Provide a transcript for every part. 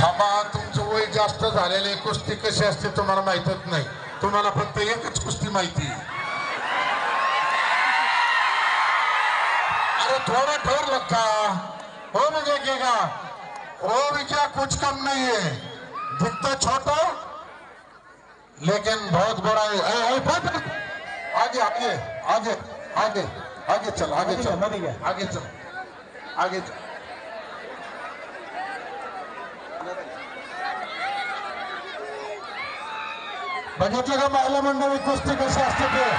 थांबा तुमचं वय जास्त झालेले कुस्ती कशी असते तुम्हाला माहितच नाही. तुम्हाला फक्त एकच कुस्ती माहिती. अरे थोड़ा ठोर लगता हो मुझे क्या वो भी क्या कुछ कम नहीं है. दिखता छोटा लेकिन बहुत बड़ा है. ए, ए, बहुत आगे आगे आगे आगे आगे चल आगे चल। आगे चल आगे चल। बघितलं का महिला मंडळी कुस्ती कशी असते ते?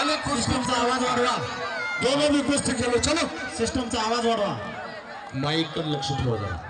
आणि कुस्तीचा आवाज वाढवा दोघं मी कुस्ती खेळू. चलो. सिस्टमचा आवाज वाढवा. माईक लक्ष ठेवा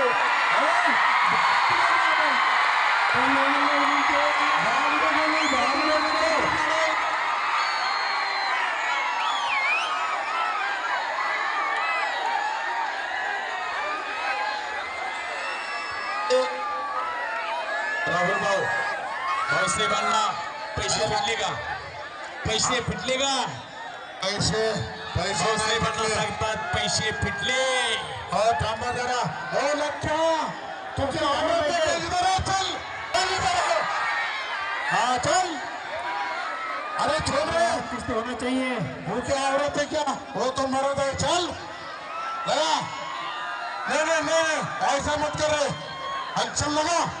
पैसे फिटले का पैसे फिटले का पैसे पैसे भाऊसाहेबांना नाही सांगतात पैसे फिटले। हो थांबा जरा। हो इधर आ, चल चल। इधर आ. हाँ चल। अरे छोड़ रे। कुस्ती होना चाहिए। वो क्या औरत है क्या? वो तो मर्द है चल। लगा। नहीं नहीं नहीं नहीं, ऐसा मत कर। रहे अच्छा लगा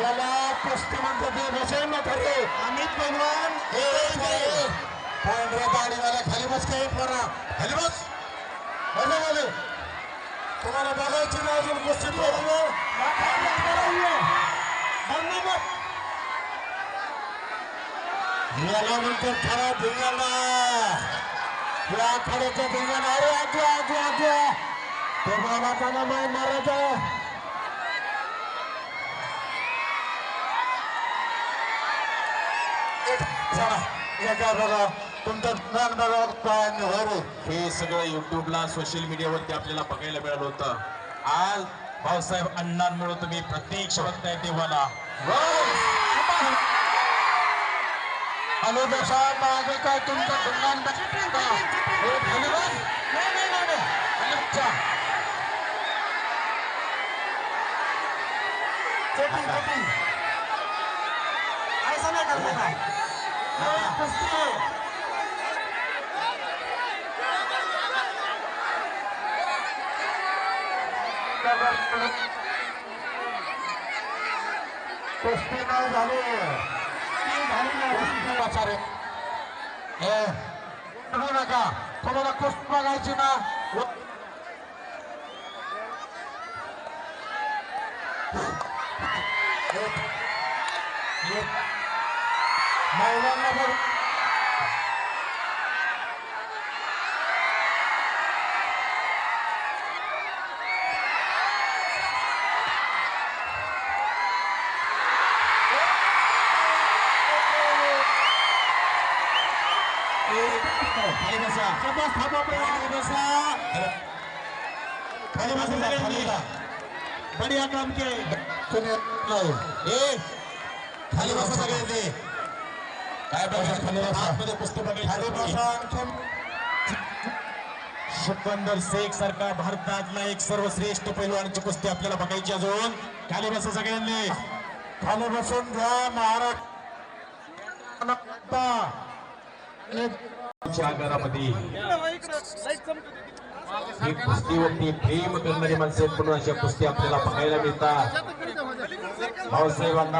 याला ना खरे अमित पैलवान पांढऱ्या दाढीवाला खाली बस काही परा खाली बस. तुम्हाला बघायची ना अजून कुस्ती याला म्हणतो खरा धिंगाणा. या खड्याच्या धिंगाणा. अरे आजू आजू आजू Bersama sama main Maraja. चला याच्या बघा तुमचं ज्ञान बघा काय नेहरू सोशल मीडियावरती आपल्याला बघायला मिळालं होतं. आज भाऊसाहेब अण्णांमुळे तुम्ही प्रत्येक शब्द आहे देवाला अनुदशा मागे चेकिंग चेकिंग ऐसा नहीं करना है ये कुश्ती है कुस्ती नाही झाली आचार्य हे बघू नका तुम्हाला कुस्ती बघायची ना ありましたごりました。बढ़िया काम किया खाली बसा सगळ्यांनी. काय बघा खाली. आतमध्ये पुस्तक खाली बघायची बसा सिकंदर शेख सारखा भारतातला एक सर्वश्रेष्ठ पैलवानची कुस्ती आपल्याला बघायची अजून. खाली बसा सगळ्यांनी. खाली बसून घ्या महाराष्ट्र च्या घरामध्ये ही कुस्तीवरती प्रेम करणारी माणसे पण अशा कुस्ती आपल्याला बघायला मिळतात. भाऊसाहेबांना